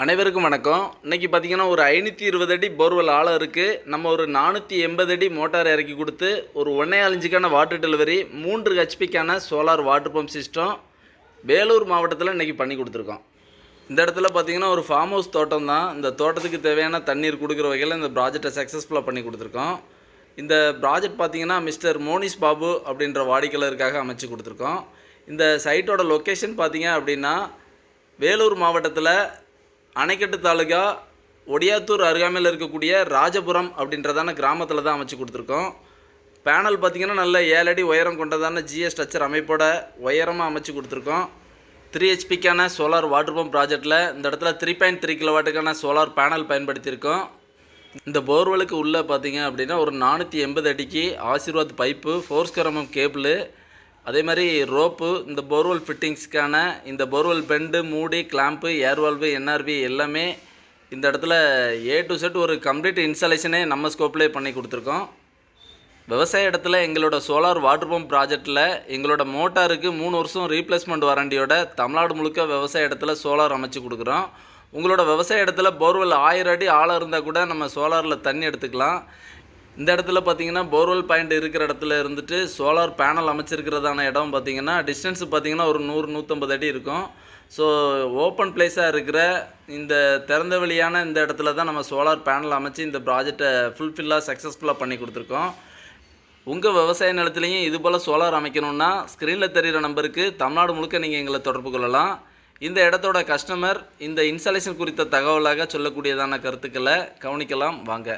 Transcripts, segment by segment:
அனைவருக்கும் வணக்கம். இன்றைக்கி பார்த்தீங்கன்னா ஒரு ஐநூற்றி இருபது அடி போர்வெல் ஆழம் இருக்குது நம்ம ஒரு நானூற்றி எண்பது அடி மோட்டார் இறக்கி கொடுத்து ஒரு ஒன்றே அஞ்சுக்கான வாட்டர் டெலிவரி மூன்று ஹெச்பிக்கான solar water pump system Vellore மாவட்டத்தில் இன்றைக்கி பண்ணி கொடுத்துருக்கோம். இந்த இடத்துல பார்த்தீங்கன்னா ஒரு ஃபார்ம் ஹவுஸ் தோட்டம் தான். இந்த தோட்டத்துக்கு தேவையான தண்ணீர் கொடுக்குற வகையில் இந்த ப்ராஜெக்டை சக்ஸஸ்ஃபுல்லாக பண்ணி கொடுத்துருக்கோம். இந்த ப்ராஜெக்ட் பார்த்திங்கன்னா மிஸ்டர் மோனிஷ் பாபு அப்படின்ற வாடிக்கையாளருக்காக அமைச்சு கொடுத்துருக்கோம். இந்த சைட்டோட லொக்கேஷன் பார்த்தீங்க அப்படின்னா வேலூர் மாவட்டத்தில் அணைக்கட்டு தாலுகா ஒடியாத்தூர் அருகாமையில் இருக்கக்கூடிய ராஜபுரம் அப்படின்றதான கிராமத்தில் தான் அமைச்சு கொடுத்துருக்கோம். பேனல் பார்த்தீங்கன்னா நல்ல ஏழு அடி உயரம் கொண்டதான ஜிஎஸ் ஸ்ட்ரக்சர் அமைப்போட உயரமாக அமைச்சு கொடுத்துருக்கோம். த்ரீ ஹெச்பிக்கான சோலார் வாட்டர் பம்ப் ப்ராஜெக்டில் இந்த இடத்துல த்ரீ பாயிண்ட் த்ரீ கிலோவாட்டுக்கான சோலார் பேனல் பயன்படுத்தியிருக்கோம். இந்த போர்வெலுக்கு உள்ளே பார்த்தீங்க அப்படின்னா ஒரு நானூற்றி எண்பது அடிக்கு ஆசீர்வாத் பைப்பு ஃபோர்ஸ்கரமம் கேபிள் அதே மாதிரி ரோப்பு இந்த போர்வெல் ஃபிட்டிங்ஸ்க்கான இந்த போர்வெல் பெண்டு மூடி கிளாம்ப்பு ஏர்வால்வு என்ஆர்வி எல்லாமே இந்த இடத்துல ஏ டு செட் ஒரு கம்ப்ளீட் இன்ஸ்டாலேஷனே நம்ம ஸ்கோப்லேயே பண்ணி கொடுத்துருக்கோம். விவசாய இடத்துல எங்களோட சோலார் வாட்டர் பம்ப் ப்ராஜெக்டில் எங்களோட மோட்டாருக்கு மூணு வருஷம் ரீப்ளேஸ்மெண்ட் வாரண்டியோட தமிழ்நாடு முழுக்க விவசாய இடத்துல சோலார் அமைச்சு கொடுக்குறோம். உங்களோட விவசாய இடத்துல போர்வெல் ஆயிரம் அடி ஆழம் இருந்தால் கூட நம்ம சோலாரில் தண்ணி எடுத்துக்கலாம். இந்த இடத்துல பார்த்தீங்கன்னா போர்வெல் பாயிண்ட் இருக்கிற இடத்துல இருந்துட்டு சோலார் பேனல் அமைச்சிருக்கிறதான இடம் பார்த்தீங்கன்னா டிஸ்டன்ஸ் பார்த்தீங்கன்னா ஒரு நூறு நூற்றம்பது அடி இருக்கும். ஸோ ஓப்பன் பிளேஸாக இருக்கிற இந்த திறந்த வெளியான இந்த இடத்துல தான் நம்ம சோலார் பேனல் அமைச்சு இந்த ப்ராஜெக்டை ஃபுல்ஃபில்லாக சக்ஸஸ்ஃபுல்லாக பண்ணி கொடுத்துருக்கோம். உங்கள் விவசாய நிலத்துலையும் இது போல் சோலார் அமைக்கணும்னா ஸ்க்ரீனில் தெரிகிற நம்பருக்கு தமிழ்நாடு முழுக்க நீங்கள் எங்களை தொடர்பு கொள்ளலாம். இந்த இடத்தோட கஸ்டமர் இந்த இன்ஸ்டாலேஷன் குறித்த தகவலாக சொல்லக்கூடியதான கருத்துக்களை கவனிக்கலாம். வாங்க.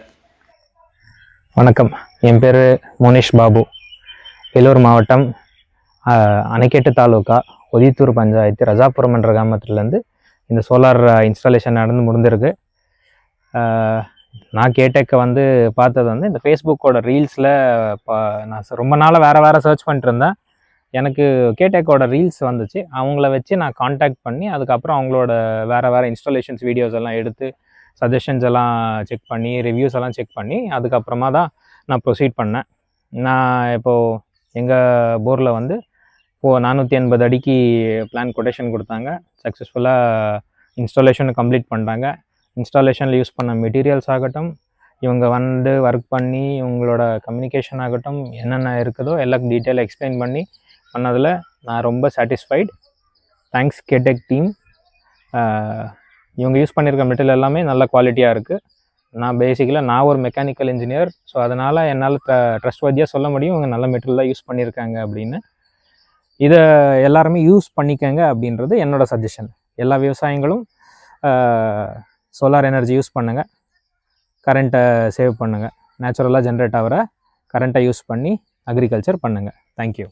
வணக்கம். என் பேர் முனிஷ் பாபு. வேலூர் மாவட்டம் அணைக்கேட்டு தாலுக்கா தாலுகா ஒதித்தூர் பஞ்சாயத்து ரஜாபுரம் என்ற கிராமத்துலேருந்து இந்த சோலார் இன்ஸ்டாலேஷன் நடந்து முடிந்திருக்கு. நான் கேட்டேக்க வந்து பார்த்தது வந்து இந்த ஃபேஸ்புக்கோட ரீல்ஸில் நான் ரொம்ப நாளாக வேறு வேறு சர்ச் பண்ணிட்டு இருந்தேன். எனக்கு கேட்டேக்கோட ரீல்ஸ் வந்துச்சு. அவங்கள வச்சு நான் காண்டாக்ட் பண்ணி அதுக்கப்புறம் அவங்களோட வேறு வேறு இன்ஸ்டாலேஷன்ஸ் வீடியோஸ் எல்லாம் எடுத்து சஜஷன்ஸ் எல்லாம் செக் பண்ணி ரிவ்யூஸ் எல்லாம் செக் பண்ணி அதுக்கப்புறமா தான் நான் ப்ரொசீட் பண்ணேன். நான் இப்போது எங்கள் போரில் வந்து இப்போது நானூற்றி எண்பது அடிக்கு பிளான் கொட்டேஷன் கொடுத்தாங்க. சக்ஸஸ்ஃபுல்லாக இன்ஸ்டாலேஷனை கம்ப்ளீட் பண்ணிட்டாங்க. இன்ஸ்டாலேஷனில் யூஸ் பண்ண மெட்டீரியல்ஸ் ஆகட்டும் இவங்க வந்து ஒர்க் பண்ணி இவங்களோட கம்யூனிகேஷன் ஆகட்டும் என்னென்ன இருக்குதோ எல்லாம் டீட்டெயில் எக்ஸ்பிளைன் பண்ணி பண்ணதில் நான் ரொம்ப சாட்டிஸ்ஃபைட் தேங்க்ஸ் கேடெக் டீம் இவங்க யூஸ் பண்ணியிருக்க மெட்டீரியல் எல்லாமே நல்ல குவாலிட்டியாக இருக்குது நான் பேசிக்கலாக நான் ஒரு மெக்கானிக்கல் இன்ஜினியர் ஸோ அதனால் என்னால் ட்ரஸ்ட் வதியாக சொல்ல முடியும். இவங்க நல்ல மெட்டீரியல் தான் யூஸ் பண்ணியிருக்காங்க அப்படின்னு. இதை எல்லாருமே யூஸ் பண்ணிக்கங்க அப்படின்றது என்னோடய சஜஷன் எல்லா விவசாயிகளும் சோலார் எனர்ஜி யூஸ் பண்ணுங்கள் கரண்ட்டை சேவ் பண்ணுங்கள் நேச்சுரலாக ஜென்ரேட் ஆகிற கரண்ட்டை யூஸ் பண்ணி அக்ரிகல்ச்சர் பண்ணுங்கள் தேங்க்யூ